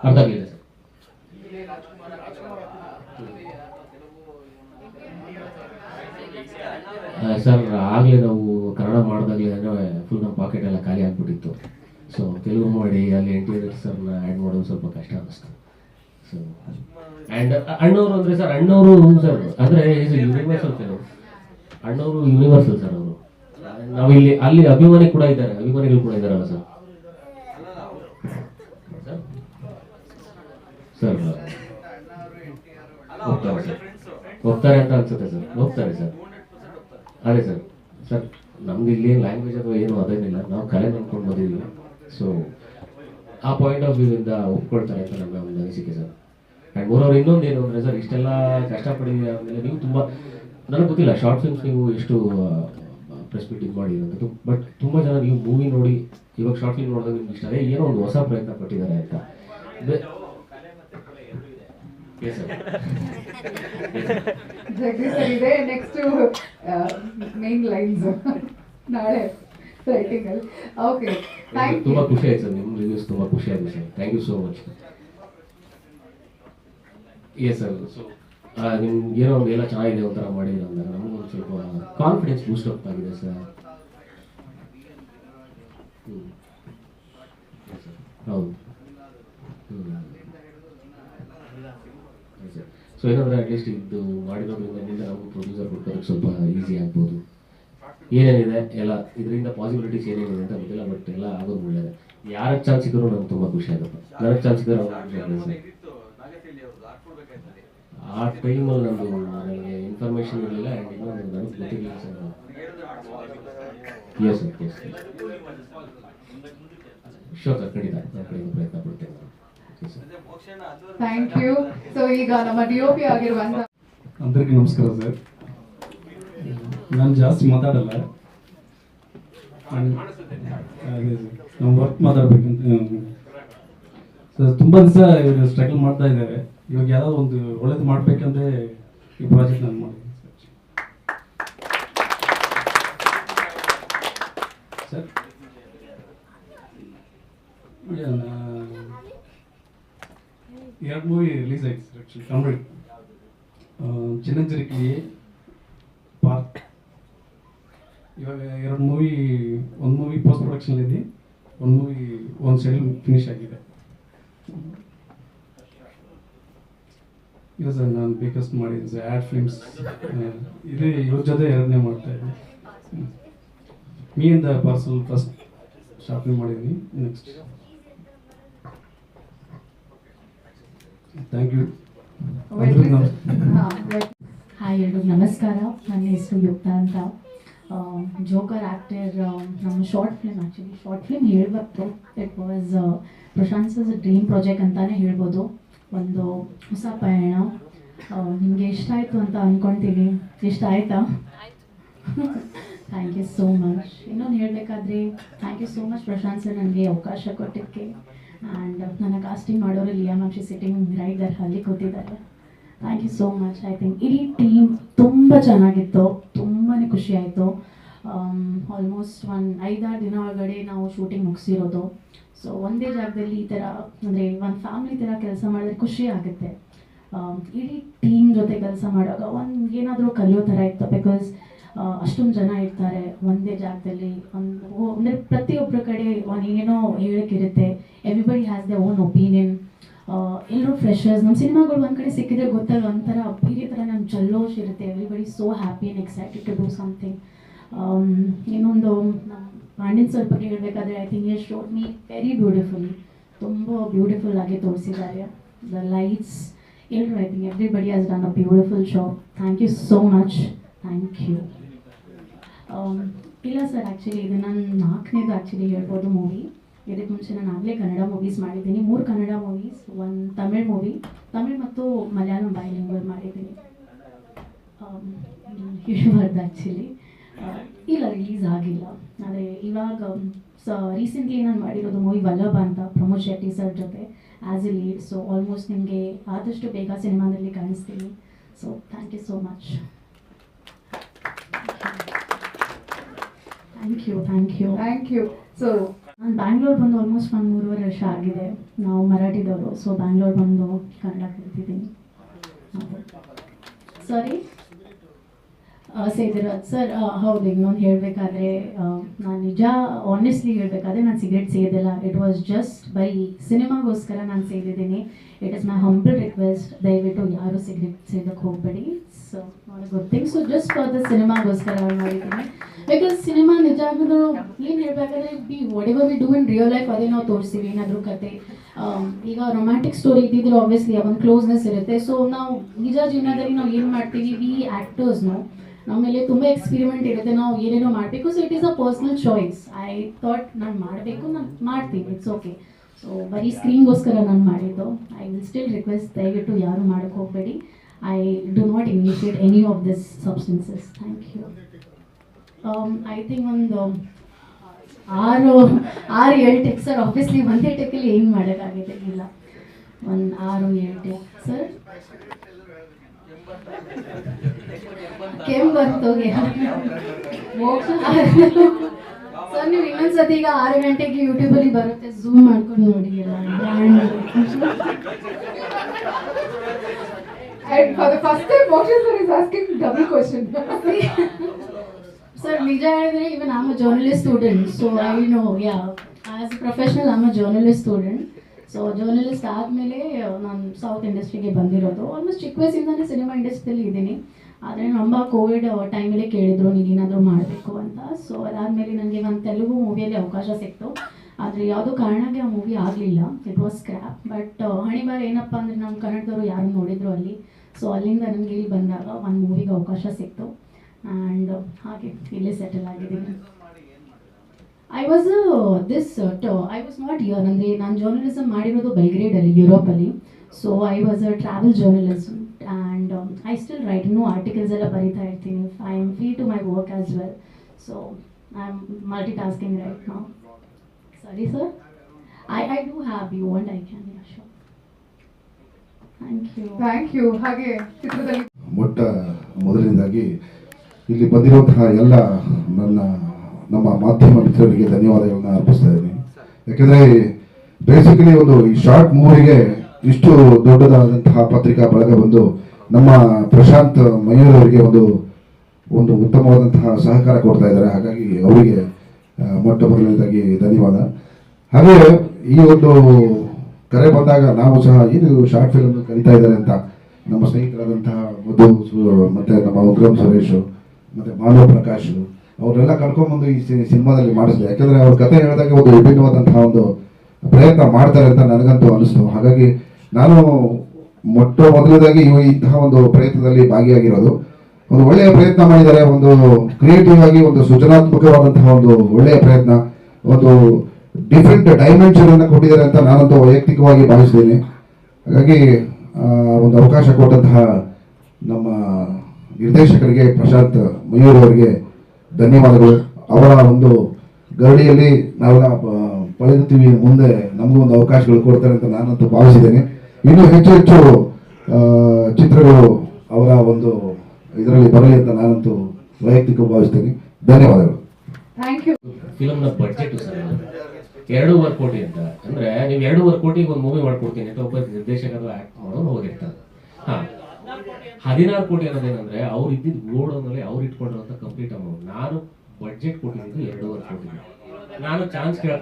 ಅರ್ಥ ಆಗಲಿಲ್ಲ ಸರ್ ಆ, ಸರ್, ಆಗಲೇ ನಾವು ಕನ್ನಡ ಮಾಡಿದಾಗಲೇ ಫುಲ್ ನಮ್ಮ ಪಾಕೆಟ್ ಎಲ್ಲ ಖಾಲಿ ಆಗಿಬಿಟ್ಟಿತ್ತು. ಸೊ ತೆಲುಗು ಮಾಡಿ ಅಲ್ಲಿ ಇಂಟೀರಿಯರ್ ಸರ್ನ ಆ್ಯಡ್ ಮಾಡೋದು ಸ್ವಲ್ಪ ಕಷ್ಟ ಅನ್ನಿಸ್ತು. ಸೊ ಆ್ಯಂಡ್ ಅಣ್ಣವರು ಅಂದರೆ ಸರ್, ಅಣ್ಣವರು ಸರ್ ಅಂದರೆ ಈಸ್ ಯೂನಿವರ್ಸಲ್ ಸರ್ ಅಣ್ಣವರು ಯೂನಿವರ್ಸಲ್ ಸರ್ ಅವರು. ನಾವಿಲ್ಲಿ ಅಲ್ಲಿ ಅಭಿಮಾನಿ ಕೂಡ ಇದ್ದಾರೆ. ಅಭಿಮಾನಿಗಳು ಕೂಡ ಇದ್ದಾರಲ್ಲ ಸರ್ ಸರ್ ಹೋಗ್ತಾರೆ. ಸರ್ ಹೋಗ್ತಾರೆ ಅಂತ ಅನ್ಸುತ್ತೆ ಸರ್ ಹೋಗ್ತಾರೆ ಸರ್ ಅದೇ ಸರ್. ಸರ್ ನಮ್ದು ಇಲ್ಲಿ ಲ್ಯಾಂಗ್ವೇಜ್ ಅಥವಾ ಏನು ಅದೇನಿಲ್ಲ ನಾವು ಕಲೆ ನೋಡ್ಕೊಂಡು ಬಂದಿದ್ದೀವಿ. ಸೊ ಆ ಪಾಯಿಂಟ್ ಆಫ್ ವ್ಯೂ ಇಂದ ಒಪ್ಕೊಳ್ತಾರೆ ಅಂತ ನನ್ನ ಒಂದು ಅನಿಸಿಕೆ ಸರ್. ಆ್ಯಂಡ್ ಮೂರವ್ರು ಇನ್ನೊಂದು ಏನು ಅಂದರೆ ಸರ್, ಇಷ್ಟೆಲ್ಲ ಕಷ್ಟಪಟ್ಟಿದ್ದೀವಿ ಆಮೇಲೆ ನೀವು ತುಂಬ, ನನಗೆ ಗೊತ್ತಿಲ್ಲ ಶಾರ್ಟ್ ಫಿಲ್ಮ್ಸ್ ನೀವು ಎಷ್ಟು ಪ್ರೆಸ್ ಮೀಟ್ ಮಾಡಿ ಬಟ್ ತುಂಬ ಜನ ನೀವು ಮೂವಿ ನೋಡಿ, ಇವಾಗ ಶಾರ್ಟ್ ಫಿಲ್ಮ್ ನೋಡಿದಾಗ ನಿಮ್ಗೆ ಇಷ್ಟ. ಏನೋ ಒಂದು ಹೊಸ ಪ್ರಯತ್ನ ಪಟ್ಟಿದ್ದಾರೆ ಅಂತ. [laughs] ಇದೆ ನೆಕ್ಸ್ಟ್ ಮೇನ್ ಲೈನ್ಸ್ ನಾಳೆ ರೈಟಿಂಗ್ ಅಲ್ಲಿ. ಓಕೆ ತುಂಬಾ ಖುಷಿ ಆಯ್ತು ಸರ್. ನಿಮ್ಮ ರಿವ್ಯೂಸ್ ತುಂಬಾ ಖುಷಿ ಆಯ್ತು sir. Thank you so much yes sir so ನಿಮ್ಗೆ ಏನೋ ಎಲ್ಲ ಚೆನ್ನಾಗಿದೆ ಒಂಥರ ಮಾಡಿದ್ರೆ ಅಂದಾಗ ನಮಗೂ ಒಂದು ಸ್ವಲ್ಪ ಕಾನ್ಫಿಡೆನ್ಸ್ ಬೂಸ್ಟ್ ಅಪ್ ಆಗಿದೆ ಸರ್. ಹೌದು. ಹ್ಞೂ ಸೊ ಏನಾದರೂ ಅಟ್ಲೀಸ್ಟ್ ಇದು ಮಾಡಿರೋದ್ರಿಂದ ನಮಗೆ ಪ್ರೊಡ್ಯೂಸರ್ ಹುಡ್ಕೋದಕ್ಕೆ ಸ್ವಲ್ಪ ಈಸಿ ಆಗ್ಬೋದು. ಏನೇನಿದೆ ಎಲ್ಲ ಇದರಿಂದ ಪಾಸಿಬಿಲಿಟೀಸ್ ಏನೇನಿದೆ ಅಂತ ಗೊತ್ತಿಲ್ಲ ಬಟ್ ಎಲ್ಲ ಆಗೋದು ಒಳ್ಳೆಯದು ಯಾರ ಚಾನ್ಸ್ ಸಿಕ್ಕರೂ ನಮ್ಗೆ ತುಂಬ ಖುಷಿ ಆಗುತ್ತೆ. ನನಗೆ ಚಾನ್ಸ್ ಸಿಕ್ಕರೂ ಆ ಟೈಮಲ್ಲಿ ನಮ್ಮದು ನನಗೆ ಇನ್ಫಾರ್ಮೇಷನ್ ಇರಲಿಲ್ಲ ಆ್ಯಂಡ್ ಇನ್ನೊಂದು ನನಗೆ ಗೊತ್ತಿರಲಿಲ್ಲ ಸರ್. ಎಸ್ ಸರ್ ಎಸ್ ಖಂಡಿತ ಕಡೆಯಿಂದ ಪ್ರಯತ್ನ ಪಡ್ತೇನೆ. ಥ್ಯಾಂಕ್ ಯು ಸೊ ಈಗ ನಮ್ಮ ಡಿ ಒ ಪಿ ಆಗಿರುವಂತ అందరికీ నమస్కారం సార్ ನಾನು ಜಾಸ್ತಿ ಮಾತಾಡಲ್ಲ ನಾನು- ಅದೇ ಸರ್ ನಾವು ವರ್ಕ್ ಮಾತಾಡ್ಬೇಕಂತ ಸರ್ ತುಂಬ ದಿವಸ ಇವರು ಸ್ಟ್ರಗಲ್ ಮಾಡ್ತಾ ಇದ್ದಾರೆ ಇವಾಗ ಯಾವ್ದಾದ್ರು ಒಂದು ಒಳ್ಳೇದು ಮಾಡ್ಬೇಕಂದ್ರೆ ಈ ಪ್ರಾಜೆಕ್ಟ್ ನಾನು ಮಾಡಿದ್ದೀನಿ ಸರ್ ಸರ್ ಎರಡು ಮೂವಿ ರಿಲೀಸ್ ಆಯ್ತು ಸರ್ ಆ್ಯಕ್ಚುಲಿ ಕಂಪ್ಲೀಟ್ ಚಿನ್ನಂಜರಿಕಲಿ ಪಾರ್ಕ್. ಇವಾಗ ಎರಡು ಮೂವಿ, ಒಂದು ಮೂವಿ ಪೋಸ್ಟ್ ಪ್ರೊಡಕ್ಷನ್ ಇದೆ, ಒಂದು ಮೂವಿ, ಒಂದು ಸೈಡ್ ಫಿನಿಶ್ ಆಗಿದೆ. ಇಲ್ಲ ಸರ್ ನಾನು ಬೇಕಸ್ಟ್ ಮಾಡಿದ್ದೀನಿ ಸರ್ ಆ್ಯಡ್ ಫಿಲ್ಮ್ಸ್ ಇದೇ, ಇವ್ರ ಜೊತೆ ಎರಡನೇ ಮಾಡ್ತಾ ಇದ್ದೀನಿ. ಮೀ ಅಂತ ಪಾರ್ಸಲ್ ಫಸ್ಟ್ ಶಾಪಿಂಗ್ ಮಾಡಿದ್ದೀನಿ ನೆಕ್ಸ್ಟ್ ಥ್ಯಾಂಕ್ ಯು ಹಾಯ್ ಎಲ್ರಿಗೂ ನಮಸ್ಕಾರ ನನ್ನ ಹೆಸರು ಯುಕ್ತ ಅಂತ. ಜೋಕರ್ ಆ್ಯಕ್ಟರ್ ನಮ್ಮ short film actually short film ಹೇಳ್ಬೇಕು it was Prashant sir dream project ಅಂತಲೇ ಹೇಳ್ಬೋದು. ಒಂದು ಹೊಸ ಪಯಣ. ನಿಮಗೆ ಇಷ್ಟ ಆಯಿತು ಅಂತ ಅಂದ್ಕೊಳ್ತೀನಿ ಇಷ್ಟ ಆಯಿತಾ? ಥ್ಯಾಂಕ್ ಯು ಸೋ ಮಚ್ ಇನ್ನೊಂದು ಹೇಳಬೇಕಾದ್ರೆ thank you so much Prashanth sir ನನಗೆ ಅವಕಾಶ ಕೊಟ್ಟಿದ್ದಕ್ಕೆ. ಆ್ಯಂಡ್ ನನ್ನ ಕಾಸ್ಟಿಂಗ್ ಮಾಡೋರು Leah ma'am sitting right there ಅಲ್ಲಿ ಕೂತಿದ್ದಾರೆ. Thank you so much I think ಇಡೀ ಟೀಮ್ ತುಂಬ ಚೆನ್ನಾಗಿತ್ತು. ತುಂಬಾ ಖುಷಿ ಆಯಿತು. ಆಲ್ಮೋಸ್ಟ್ ಒಂದು ಐದಾರು ದಿನ ಒಳಗಡೆ ನಾವು ಶೂಟಿಂಗ್ ಮುಗಿಸಿರೋದು. ಸೊ ಒಂದೇ ಜಾಗದಲ್ಲಿ ಈ ಥರ ಅಂದರೆ ಒಂದು ಫ್ಯಾಮಿಲಿ ಥರ ಕೆಲಸ ಮಾಡಿದ್ರೆ ಖುಷಿ ಆಗುತ್ತೆ. ಆಮ್, ಇಡೀ ಟೀಮ್ ಜೊತೆ ಕೆಲಸ ಮಾಡುವಾಗ ಒಂದು ಏನಾದರೂ ಕಲಿಯೋ ಥರ ಇತ್ತು. ಬಿಕಾಸ್ ಅಷ್ಟೊಂದು ಜನ ಇರ್ತಾರೆ ಒಂದೇ ಜಾಗದಲ್ಲಿ. ಒಂದು ಅಂದರೆ ಪ್ರತಿಯೊಬ್ಬರ ಕಡೆ ಏನೇನೋ ಹೇಳಕ್ಕಿರುತ್ತೆ everybody has the own opinion ಎಲ್ಲರೂ ಫ್ರೆಶರ್ಸ್ ನಮ್ಮ ಸಿನಿಮಾಗಳು ಒಂದು ಕಡೆ ಸಿಕ್ಕಿದ್ರೆ ಗೊತ್ತಲ್ಲ ಒಂಥರ ಬೇರೆ ಥರ ನಮ್ಮ ಜಲ್ಲೋಶ್ ಇರುತ್ತೆ. Everybody so happy and excited to do something ಇನ್ನೊಂದು ನಮ್ಮ ಪಾಂಡಿನ್ ಸರ್ ಬಗ್ಗೆ ಹೇಳಬೇಕಾದ್ರೆ I think you showed me very beautiful ತುಂಬ ಬ್ಯೂಟಿಫುಲ್ ಆಗಿ ತೋರಿಸಿದ್ದಾರೆ. ದ ಲೈಟ್ಸ್ ಎಲ್ಲರೂ I think everybody has done a beautiful show thank you so much thank you ಇಲ್ಲ sir actually ಇದು ನನ್ನ ನಾಲ್ಕನೇದು ಆ್ಯಕ್ಚುಲಿ ಹೇಳ್ಬೋದು ಮೂವಿ ಇದಕ್ಕೆ ಮುಂಚೆ ನಾನು ಆಗಲೇ ಕನ್ನಡ ಮೂವೀಸ್ ಮಾಡಿದ್ದೀನಿ. ಮೂರು ಕನ್ನಡ ಮೂವೀಸ್ ಒಂದು ತಮಿಳ್ ಮೂವಿ ತಮಿಳ್ ಮತ್ತು ಮಲಯಾಳಂ ಬೈಲಿಂಗ್ವಲ್ ಮಾಡಿದ್ದೀನಿ. ಹೇಳ್ಬಾರ್ದು ಆ್ಯಕ್ಚುಲಿ ಇಲ್ಲ ರಿಲೀಸ್ ಆಗಿಲ್ಲ. ಆದರೆ ಇವಾಗ ಸ ರೀಸೆಂಟ್ಲಿ ನಾನು ಮಾಡಿರೋದು ಮೂವಿ ವಲ್ಲಭ ಅಂತ, ಪ್ರಮೋದ್ ಶೆಟ್ಟಿ ಸರ್ ಜೊತೆ as a lead so almost ನಿಮಗೆ ಆದಷ್ಟು ಬೇಗ ಸಿನಿಮಾದಲ್ಲಿ ಕಾಣಿಸ್ತೀನಿ so thank you so much thank you thank you thank you so ನಾನು ಬ್ಯಾಂಗ್ಳೂರ್ ಬಂದು ಆಲ್ಮೋಸ್ಟ್ ಒಂದು ಮೂರುವರೆ ವರ್ಷ ಆಗಿದೆ. ನಾವು ಮರಾಠಿದವರು ಸೊ ಬ್ಯಾಂಗ್ಳೂರ್ ಬಂದು ಕನ್ನಡ ಕಲ್ತಿದ್ದೀನಿ. ಸಾರಿ ಸೇದಿರಾಜ್ ಸರ್ ಹೌದು ಇನ್ನೊಂದು ಹೇಳಬೇಕಾದ್ರೆ ನಾನು ನಿಜ ಆನೆಸ್ಟ್ಲಿ ಹೇಳಬೇಕಾದ್ರೆ ನಾನು ಸಿಗರೇಟ್ ಸೇದಿಲ್ಲ. ಇಟ್ ವಾಸ್ ಜಸ್ಟ್ ಬೈ ಸಿನಿಮಾಗೋಸ್ಕರ ನಾನು ಸೇದಿದ್ದೀನಿ. It is my humble request ದಯವಿಟ್ಟು ಯಾರು ಸಿಗರೇಟ್ ಸೇದಕ್ಕೆ ಹೋಗಬೇಡಿ. So not good thing so just for the ಸಿನಿಮಾಗೋಸ್ಕರ ಮಾಡಿದ್ದೀನಿ ಬಿಕಾಸ್ ಸಿನಿಮಾ ನಿಜ ಆಗಿದ್ರು ಏನು ಹೇಳ್ಬೇಕಾದ್ರೆ, be whatever we do in real life ಅದೇ ನಾವು ತೋರಿಸ್ತೀವಿ. ಏನಾದರೂ ಕತೆ ಈಗ ರೊಮ್ಯಾಂಟಿಕ್ ಸ್ಟೋರಿ ಇದ್ದಿದ್ರೆ ಆಬ್ವಿಯಸ್ಲಿ ಒಂದು ಕ್ಲೋಸ್ನೆಸ್ ಇರುತ್ತೆ. ಸೊ ನಾವು ನಿಜ ಜೀವನದಲ್ಲಿ ನಾವು ಏನು ಮಾಡ್ತೀವಿ? ವಿ ಆ್ಯಕ್ಟರ್ಸ್ನು ನಮ್ಮಲ್ಲಿ ತುಂಬ ಎಕ್ಸ್ಪಿರಿಮೆಂಟ್ ಇರುತ್ತೆ. ನಾವು ಏನೇನೋ ಮಾಡಬೇಕು. So it is a personal choice I thought ನಾನು ಮಾಡಬೇಕು, ನಾನು ಮಾಡ್ತೀನಿ. ಇಟ್ಸ್ ಓಕೆ ಸೊ ಬರೀ ಸ್ಕ್ರೀನ್ಗೋಸ್ಕರ ನಾನು ಮಾಡಿದ್ದು. ಐ ವಿಲ್ ಸ್ಟಿಲ್ ರಿಕ್ವೆಸ್ಟ್ ದಯವಿಟ್ಟು ಯಾರು ಮಾಡೋಕ್ಕೆ ಹೋಗಬೇಡಿ. I do not initiate any of this substances thank you I think ಒಂದು ಆರು ಆರು ಏಳು ಟೆಕ್ ಸರ್ ಆಬ್ವಿಯಸ್ಲಿ ಒಂದೇ ಟೆಕ್ಕಲ್ಲಿ ಏನು ಮಾಡೋಕ್ಕಾಗಿದೆ ಇಲ್ಲ. ಒಂದು ಆರು, ಏಳು ಟೆಕ್ ಸರ್ ಕೆಮ್ಮು ಬರ್ತೋಗಿ ಸರ್ ನೀವು ಇನ್ನೊಂದ್ಸತಿ ಈಗ ಆರು ಗಂಟೆಗೆ ಯೂಟ್ಯೂಬಲ್ಲಿ ಬರುತ್ತೆ ಝೂಮ್ ಮಾಡ್ಕೊಂಡು ನೋಡಿ ಎಲ್ಲ. And for the first time, Moksha sir is asking double question. Sir ನಿಜ even even am a journalist student so I know yeah a professional, professional a journalist student so journalist ಆದಮೇಲೆ ನಾನು south ಇಂಡಸ್ಟ್ರಿಗೆ ಬಂದಿರೋದು. Almost ಚಿಕ್ಕ ವಯಸ್ಸಿಂದನೇ cinema ಇಂಡಸ್ಟ್ರಿಯಲ್ಲಿ ಇದ್ದೀನಿ. ಆದರೆ ನಮ್ಮ ಕೋವಿಡ್ ಟೈಮಲ್ಲಿ ಕೇಳಿದ್ರು ನೀನು ಏನಾದರೂ ಮಾಡಬೇಕು ಅಂತ. ಸೊ ಅದಾದಮೇಲೆ ನನಗೆ ಒಂದು ತೆಲುಗು ಮೂವಿಯಲ್ಲಿ ಅವಕಾಶ ಸಿಕ್ತು. ಆದರೆ ಯಾವುದೋ ಕಾರಣಕ್ಕೆ ಆ ಮೂವಿ ಆಗಲಿಲ್ಲ. ಇಟ್ ವಾಸ್ ಸ್ಕ್ರ್ಯಾಪ್ ಬಟ್ ಹಣಿಬಾರ್ ಏನಪ್ಪ ಅಂದರೆ ನಮ್ಮ ಕನ್ನಡದವರು ಯಾರು ನೋಡಿದ್ರು ಅಲ್ಲಿ ಸೊ ಅಲ್ಲಿಂದ ನನಗೆ ಇಲ್ಲಿ ಬಂದಾಗ ಒಂದು ಮೂವಿಗೆ ಅವಕಾಶ ಸಿಕ್ತು. ಆ್ಯಂಡ್ ಹಾಗೆ ಇಲ್ಲೇ ಸೆಟಲ್ ಆಗಿದ್ದೀನಿ I was this I was not year ಅಂದರೆ ನಾನು ಜರ್ನಲಿಸಮ್ ಮಾಡಿರೋದು ಬೆಲ್ಗ್ರೇಡಲ್ಲಿ ಯುರೋಪಲ್ಲಿ so I was a travel journalism and I still write ಇನ್ನೂ ಆರ್ಟಿಕಲ್ಸ್ ಎಲ್ಲ ಬರೀತಾ ಇರ್ತೀನಿ. I am free to my work as well so I am multitasking right ನಾವು ಸರಿ sir I I do have you and I can shore thank you thank you ಹಾಗೆ ಚಿತ್ರದಲ್ಲಿ ಮೊಟ್ಟ ಮೊದಲನೇದಾಗಿ ಇಲ್ಲಿ ಬಂದಿರುವಂತಹ ಎಲ್ಲ ನನ್ನ ನಮ್ಮ ಮಾಧ್ಯಮ ಮಿತ್ರರಿಗೆ ಧನ್ಯವಾದಗಳನ್ನ ಅರ್ಪಿಸ್ತಾ ಇದ್ದೀನಿ. ಯಾಕೆಂದರೆ ಬೇಸಿಕಲಿ ಒಂದು ಈ ಶಾರ್ಟ್ ಮೂವಿಗೆ ಇಷ್ಟು ದೊಡ್ಡದಾದಂತಹ ಪತ್ರಿಕಾ ಬಳಗ ಬಂದು ನಮ್ಮ ಪ್ರಶಾಂತ್ ಮಯೂರ್ ಅವರಿಗೆ ಒಂದು ಒಂದು ಉತ್ತಮವಾದಂತಹ ಸಹಕಾರ ಕೊಡ್ತಾ ಇದ್ದಾರೆ. ಹಾಗಾಗಿ ಅವರಿಗೆ ಮೊಟ್ಟ ಮೊದಲನೇದಾಗಿ ಧನ್ಯವಾದ. ಹಾಗೆ ಈ ಒಂದು ಕರೆ ಬಂದಾಗ ನಾವು ಸಹ ಏನು ಶಾರ್ಟ್ ಫಿಲ್ಮ್ ಕರೀತಾ ಇದ್ದಾರೆ ಅಂತ ನಮ್ಮ ಸ್ನೇಹಿತರಾದಂತಹ ಮಧು ಮತ್ತೆ ನಮ್ಮ ಉಗ್ರಂ ಸುರೇಶ್, ಮತ್ತೆ ಮಾನವ ಪ್ರಕಾಶ್ ಅವರೆಲ್ಲ ಕರ್ಕೊಂಡ್ಬಂದು ಈ ಸಿನಿಮಾದಲ್ಲಿ ಮಾಡಿಸಿದೆ ಯಾಕಂದ್ರೆ ಅವ್ರ ಕತೆ ಹೇಳಿದಾಗ ಒಂದು ವಿಭಿನ್ನವಾದಂತಹ ಒಂದು ಪ್ರಯತ್ನ ಮಾಡ್ತಾರೆ ಅಂತ ನನಗಂತೂ ಅನಿಸ್ತು. ಹಾಗಾಗಿ ನಾನು ಮೊಟ್ಟ ಮೊದಲನೇದಾಗಿ ಇವ ಇಂತಹ ಒಂದು ಪ್ರಯತ್ನದಲ್ಲಿ ಭಾಗಿಯಾಗಿರೋದು. ಒಂದು ಒಳ್ಳೆಯ ಪ್ರಯತ್ನ ಮಾಡಿದ್ದಾರೆ. ಒಂದು ಕ್ರಿಯೇಟಿವ್ ಆಗಿ, ಒಂದು ಸೃಜನಾತ್ಮಕವಾದಂತಹ ಒಂದು ಒಳ್ಳೆಯ ಪ್ರಯತ್ನ. ಒಂದು ಡಿಫ್ರೆಂಟ್ ಡೈಮೆನ್ಷನ್ ಅನ್ನು ಕೊಟ್ಟಿದ್ದಾರೆ ಅಂತ ನಾನಂತೂ ವೈಯಕ್ತಿಕವಾಗಿ ಭಾವಿಸಿದ್ದೇನೆ ಹಾಗಾಗಿ ಒಂದು ಅವಕಾಶ ಕೊಟ್ಟಂತಹ ನಮ್ಮ ನಿರ್ದೇಶಕರಿಗೆ ಪ್ರಶಾಂತ್ ಮಯೂರ್ ಅವರಿಗೆ ಧನ್ಯವಾದಗಳು. ಅವರ ಒಂದು ಗರಡಿಯಲ್ಲಿ ನಾವೆಲ್ಲ ಪಳೆಯುತ್ತೀವಿ ಮುಂದೆ ನಮಗೂ ಒಂದು ಅವಕಾಶಗಳು ಕೊಡ್ತಾರೆ ಅಂತ ನಾನಂತೂ ಭಾವಿಸಿದ್ದೇನೆ ಇನ್ನೂ ಹೆಚ್ಚು ಹೆಚ್ಚು ಚಿತ್ರಗಳು ಅವರ ಒಂದು ಇದರಲ್ಲಿ ಬರಲಿ ಅಂತ ನಾನಂತೂ ವೈಯಕ್ತಿಕ ಭಾವಿಸ್ತೇನೆ ಧನ್ಯವಾದಗಳು. ಥ್ಯಾಂಕ್ ಯು ಫಿಲಮ್ನ ಬಜೆಟ್ ಸರ್. ಎರಡೂವರೆ ಕೋಟಿ ಅಂತ. ಅಂದ್ರೆ ನೀವು ಎರಡೂವರೆ ಕೋಟಿಗೆ ಒಂದು ಮೂವಿ ಮಾಡ್ಕೊಡ್ತೀನಿ ಅಂತ ಒಬ್ಬ ನಿರ್ದೇಶಕರು ಆಕ್ಟ್ ಮಾಡೋನು ಹೋಗಿರ್ತಾರೆ. ಹಾ. ಹದಿನಾರು ಕೋಟಿ ಅನ್ನೋದೇನಂದ್ರೆ ಅವ್ರು ಇದ್ದಿದ್ದು ಗೋಡೌನಲ್ಲಿ ಅವ್ರು ಇಟ್ಕೊಂಡಿರುವಂತ ಕಂಪ್ಲೀಟ್ ಅಮೌಂಟ್ ನಾನು ಬಡ್ಜೆಟ್ ಕೊಟ್ಟಿದ್ದು ಎರಡೂವರೆ ಕೋಟಿ ನಾನು ಚಾನ್ಸ್ ಕೇಳ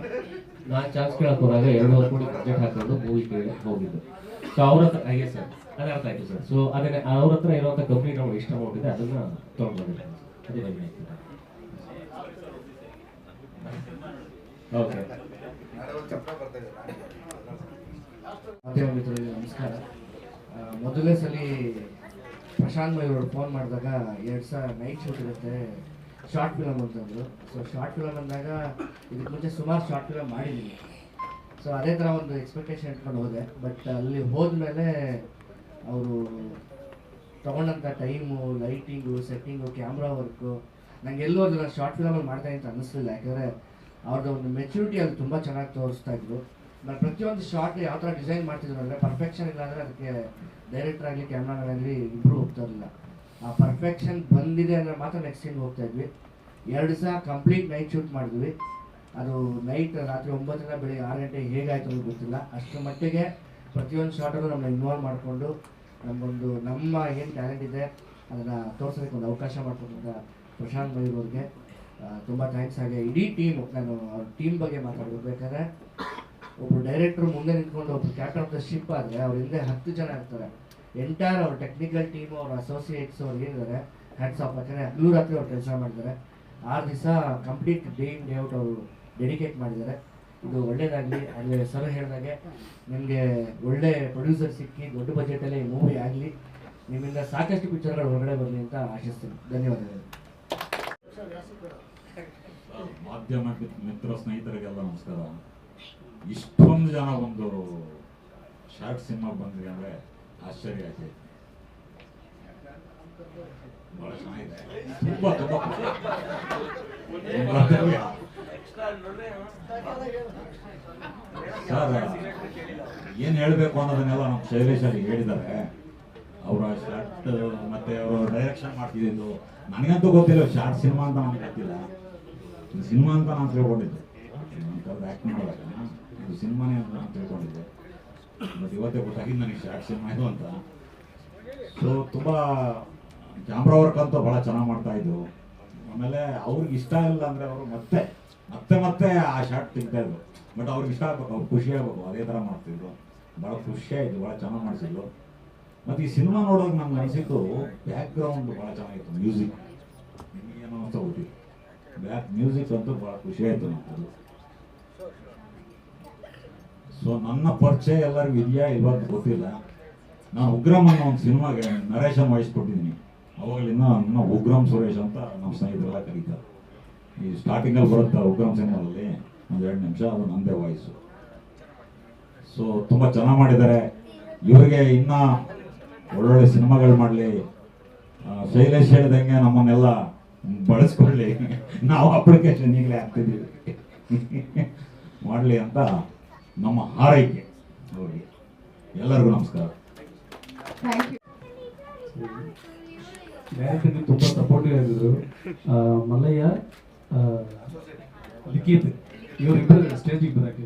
ನಾನು ಚಾನ್ಸ್ ಕೇಳಕ್ ಹೋದಾಗ ಎರಡೂವರೆ ಕೋಟಿ ಬಜೆಟ್ ಹಾಕೊಂಡು ಮೂವಿ ಕೇಳಿ ಹೋಗಿದ್ದು. ಸೊ ಅವ್ರ ಹತ್ರ ಹಾಗೆ ಸರ್ ಅದೇ ಅರ್ಥ ಆಯ್ತು ಸರ್ ಸೊ ಅದನ್ನ ಅವ್ರ ಹತ್ರ ಇರುವಂತ ಕಂಪ್ಲೀಟ್ ಅಮೌಂಟ್ ಎಷ್ಟು ಅಮೌಂಟ್ ಇದೆ ಅದನ್ನ ತಗೊಂಡು ಬಂದಿದ್ದೀನಿ. ಅದೇ ಬಗ್ಗೆ ಓಕೆ. ಮಾಧ್ಯಮ ಮಿತ್ರರಿಗೆ ನಮಸ್ಕಾರ. ಮೊದಲನೇ ಸಲ ಪ್ರಶಾಂತ್ ಮೈ ಅವರು ಫೋನ್ ಮಾಡಿದಾಗ ಎರಡು ಸಾವಿರ ನೈಟ್ ಶೂಟ್ ಇರುತ್ತೆ ಶಾರ್ಟ್ ಫಿಲಮ್ ಅಂತಂದ್ರು ಸೊ ಶಾರ್ಟ್ ಫಿಲಮ್ ಅಂದಾಗ ಇದಕ್ಕೆ ಮುಂಚೆ ಸುಮಾರು ಶಾರ್ಟ್ ಫಿಲಮ್ ಮಾಡಿದ್ದೀನಿ ಸೊ ಅದೇ ಥರ ಒಂದು ಎಕ್ಸ್ಪೆಕ್ಟೇಷನ್ ಇಟ್ಕೊಂಡು ಹೋದೆ. ಬಟ್ ಅಲ್ಲಿ ಹೋದ್ಮೇಲೆ ಅವರು ತೊಗೊಂಡಂಥ time lighting setting camera work ನಂಗೆ ಎಲ್ಲೂ ಅದನ್ನು ಶಾರ್ಟ್ ಫಿಲಮಲ್ಲಿ ಅಂತ ಅನ್ನಿಸ್ಲಿಲ್ಲ. ಯಾಕಂದರೆ ಅವ್ರದ್ದು ಒಂದು ಮೆಚುರಿಟಿ ಅಲ್ಲಿ ತುಂಬ ಚೆನ್ನಾಗಿ ತೋರಿಸ್ತಾ ಇದ್ರು. ನಾನು ಪ್ರತಿಯೊಂದು ಶಾರ್ಟ್ ಯಾವ ಥರ ಡಿಸೈನ್ ಮಾಡ್ತಿದ್ರು ಅಂದರೆ ಪರ್ಫೆಕ್ಷನ್ ಇಲ್ಲ ಅಂದರೆ ಅದಕ್ಕೆ ಡೈರೆಕ್ಟರ್ ಆಗಲಿ ಕ್ಯಾಮ್ರಾಮನ್ ಆಗಲಿ ಇಂಪ್ರೂವ್ ಹೋಗ್ತಾ ಇರಲಿಲ್ಲ. ಆ ಪರ್ಫೆಕ್ಷನ್ ಬಂದಿದೆ ಅಂದರೆ ಮಾತ್ರ ನೆಕ್ಸ್ಟ್ ಸೀನ್ ಹೋಗ್ತಾ ಇದ್ವಿ. ಎರಡು ದಿವಸ ಕಂಪ್ಲೀಟ್ ನೈಟ್ ಶೂಟ್ ಮಾಡಿದ್ವಿ. ಅದು ನೈಟ್ ರಾತ್ರಿ ಒಂಬತ್ತರಿಂದ ಬೆಳಿಗ್ಗೆ ಆರು ಗಂಟೆಗೆ ಹೇಗಾಯ್ತು ಅಂತ ಗೊತ್ತಿಲ್ಲ. ಅಷ್ಟರ ಮಟ್ಟಿಗೆ ಪ್ರತಿಯೊಂದು ಶಾರ್ಟಲ್ಲೂ ನಮ್ಮನ್ನ ಇನ್ವಾಲ್ವ್ ಮಾಡಿಕೊಂಡು ನಮಗೊಂದು ನಮ್ಮ ಏನು ಟ್ಯಾಲೆಂಟ್ ಇದೆ, ಅದನ್ನು ತೋರಿಸೋದಕ್ಕೆ ಒಂದು ಅವಕಾಶ ಮಾಡಿಕೊಟ್ಟಂಥ ಪ್ರಶಾಂತ್ ಮಯೂರ್ ಅವ್ರಿಗೆ ತುಂಬ ಥ್ಯಾಂಕ್ಸ್ ಹಾಗೆ ಇಡೀ ಟೀಮು ನಾನು ಅವ್ರ ಟೀಮ್ ಬಗ್ಗೆ ಮಾತಾಡಬೇಕು. ಯಾಕಂದರೆ ಒಬ್ರು ಡೈರೆಕ್ಟ್ರು ಮುಂದೆ ನಿಂತ್ಕೊಂಡು ಒಬ್ರು ಕ್ಯಾಪ್ಟನ್ ಆಫ್ ದ ಶಿಪ್ ಆದರೆ ಅವ್ರ ಹಿಂದೆ ಹತ್ತು ಜನ ಇರ್ತಾರೆ. ಎಂಟೈರ್ ಅವ್ರ ಟೆಕ್ನಿಕಲ್ ಟೀಮು ಅವ್ರ ಅಸೋಸಿಯೇಟ್ಸ್ ಅವ್ರು ಏನಿದ್ದಾರೆ ಹ್ಯಾಟ್ಸ್ ಆಫ್ ಯಾಕಂದರೆ ಹಗಲು ರಾತ್ರಿ ಅವ್ರು ಕೆಲಸ ಮಾಡಿದ್ದಾರೆ ಆರು ದಿವಸ complete day in day out ಅವರು ಡೆಡಿಕೇಟ್ ಮಾಡಿದ್ದಾರೆ. ಇದು ಒಳ್ಳೇದಾಗಲಿ. ಅಲ್ಲಿ ಸರ್ ಹೇಳಿದಾಗೆ ನಿಮಗೆ ಒಳ್ಳೆ ಪ್ರೊಡ್ಯೂಸರ್ ಸಿಕ್ಕಿ ದೊಡ್ಡ ಬಜೆಟಲ್ಲಿ ಮೂವಿ ಆಗಲಿ, ನಿಮ್ಮಿಂದ ಸಾಕಷ್ಟು ಪಿಕ್ಚರ್ಗಳು ಹೊರಗಡೆ ಬರಲಿ ಅಂತ ಆಶಿಸ್ತೀನಿ. ಧನ್ಯವಾದಗಳು. ಮಾಧ್ಯಮ ಮಿತ್ರ ಸ್ನೇಹಿತರಿಗೆಲ್ಲ ನಮಸ್ಕಾರ. ಇಷ್ಟೊಂದು ಜನ ಒಂದು ಶಾರ್ಟ್ ಸಿನಿಮಾ ಬಂದ್ರಿ ಅಂದ್ರೆ ಆಶ್ಚರ್ಯ ಆಯ್ತು. ಭಾಳ ಏನ್ ಹೇಳ್ಬೇಕು ಅನ್ನೋದನ್ನೆಲ್ಲ ನಮ್ಮ ಶೈಲೇಶ್ ಅಲ್ಲಿ ಹೇಳಿದ್ದಾರೆ. ಅವರ ಶಾರ್ಟ್ ಮತ್ತೆ ಅವರು ಡೈರೆಕ್ಷನ್ ಮಾಡ್ತಿದ್ದು ನನಗಂತೂ ಗೊತ್ತಿಲ್ಲ, ಶಾರ್ಟ್ ಸಿನಿಮಾ ಅಂತ ನನಗೆ ಗೊತ್ತಿಲ್ಲ. ಇದು ಸಿನಿಮಾ ಅಂತ ನಾನು ತಿಳ್ಕೊಂಡಿದ್ದೆ. ಆ್ಯಕ್ಟ್ ಮಾಡುವಾಗ ಇದು ಸಿನಿಮಾನೇ ಅಂತ ನಾನು ತಿಳ್ಕೊಂಡಿದ್ದೆ. ಮತ್ತು ಇವತ್ತೇ ಗೊತ್ತಾಗಿದ್ದು ನನಗೆ ಶಾರ್ಟ್ ಸಿನಿಮಾ ಇದು ಅಂತ. ಸೊ ತುಂಬ ಕ್ಯಾಮ್ರಾ ವರ್ಕ್ ಅಂತೂ ಭಾಳ ಚೆನ್ನಾಗಿ ಮಾಡ್ತಾ ಇದ್ರು. ಆಮೇಲೆ ಅವ್ರಿಗೆ ಇಷ್ಟ ಇಲ್ಲ ಅಂದರೆ ಅವರು ಮತ್ತೆ ಮತ್ತೆ ಮತ್ತೆ ಆ ಶಾರ್ಟ್ ತಿಂತಾಯಿದ್ರು ಬಟ್ ಅವ್ರಿಗೆ ಇಷ್ಟ ಆಗ್ಬೇಕು, ಅವ್ರು ಖುಷಿ ಆಗ್ಬೇಕು, ಅದೇ ಥರ ಮಾಡ್ತಿದ್ರು. ಭಾಳ ಖುಷಿಯಾಯಿತು ಭಾಳ ಚೆನ್ನಾಗಿ ಮಾಡಿಸಿದ್ರು. ಮತ್ತು ಈ ಸಿನಿಮಾ ನೋಡೋಕೆ ನಮ್ಗೆ ಅನಿಸಿದ್ದು ಬ್ಯಾಕ್ಗ್ರೌಂಡ್ ಭಾಳ ಚೆನ್ನಾಗಿತ್ತು ಮ್ಯೂಸಿಕ್ ನಿಮಗೇನೋ ಅಂತ ಗೊತ್ತಿಲ್ಲ. ಬ್ಯಾಕ್ ಮ್ಯೂಸಿಕ್ ಅಂತೂ ಭಾಳ ಖುಷಿ ಆಯಿತು ನಮ್ಮದು ಸೊ ನನ್ನ ಪರಿಚಯ ಎಲ್ಲರಿಗೂ ಇದೆಯಾ ಇಲ್ವಾ ಗೊತ್ತಿಲ್ಲ. ನಾನು ಉಗ್ರಮ್ ಅನ್ನೋ ಒಂದು ಸಿನಿಮಾಗೆ ನರೇಶನ್ ವಹಿಸ್ಕೊಟ್ಟಿದ್ದೀನಿ ಅವಾಗಲಿಂದ ನನ್ನ ಉಗ್ರಂ ಸುರೇಶ್ ಅಂತ ನಮ್ಮ ಸ್ನೇಹಿತರೆಲ್ಲ ಕರೀತಾರೆ. ಈ ಸ್ಟಾರ್ಟಿಂಗಲ್ಲಿ ಬರುತ್ತೆ ಉಗ್ರಂ ಸಿನಿಮಾದಲ್ಲಿ? ಒಂದು ಎರಡು ನಿಮಿಷ, ಅದು ನಂದೇ ವಾಯ್ಸು ಸೊ ತುಂಬ ಚೆನ್ನಾಗಿ ಮಾಡಿದ್ದಾರೆ. ಇವರಿಗೆ ಇನ್ನೂ ಒಳ್ಳೊಳ್ಳೆ ಸಿನಿಮಾಗಳು ಮಾಡಲಿ. ಶೈಲೇಶ್ ಹೇಳಿದಂಗೆ ನಮ್ಮನ್ನೆಲ್ಲ ಬಳಸ್ಕೊಳ್ಳಿ. ನಾವು ಅಪ್ಲಿಕೇಶನ್ ಈಗಲೇ ಹಾಕ್ತಿದ್ದೀವಿ ಮಾಡಲಿ ಅಂತ ನಮ್ಮ ಹಾರೈಕೆ. ನೋಡಿ ಎಲ್ಲರಿಗೂ ನಮಸ್ಕಾರ. ಥ್ಯಾಂಕ್ ಯು ಡೈರೆಕ್ಟರ್ಗೆ ತುಂಬ ಸಪೋರ್ಟಿವ್ ಆಗಿದ್ರು ಮಲ್ಲಯ್ಯ ಲಿಖಿತ್ ಇವರಿಬ್ಬರು ಸ್ಟೇಜಿಗೆ ಬರೋಕ್ಕೆ.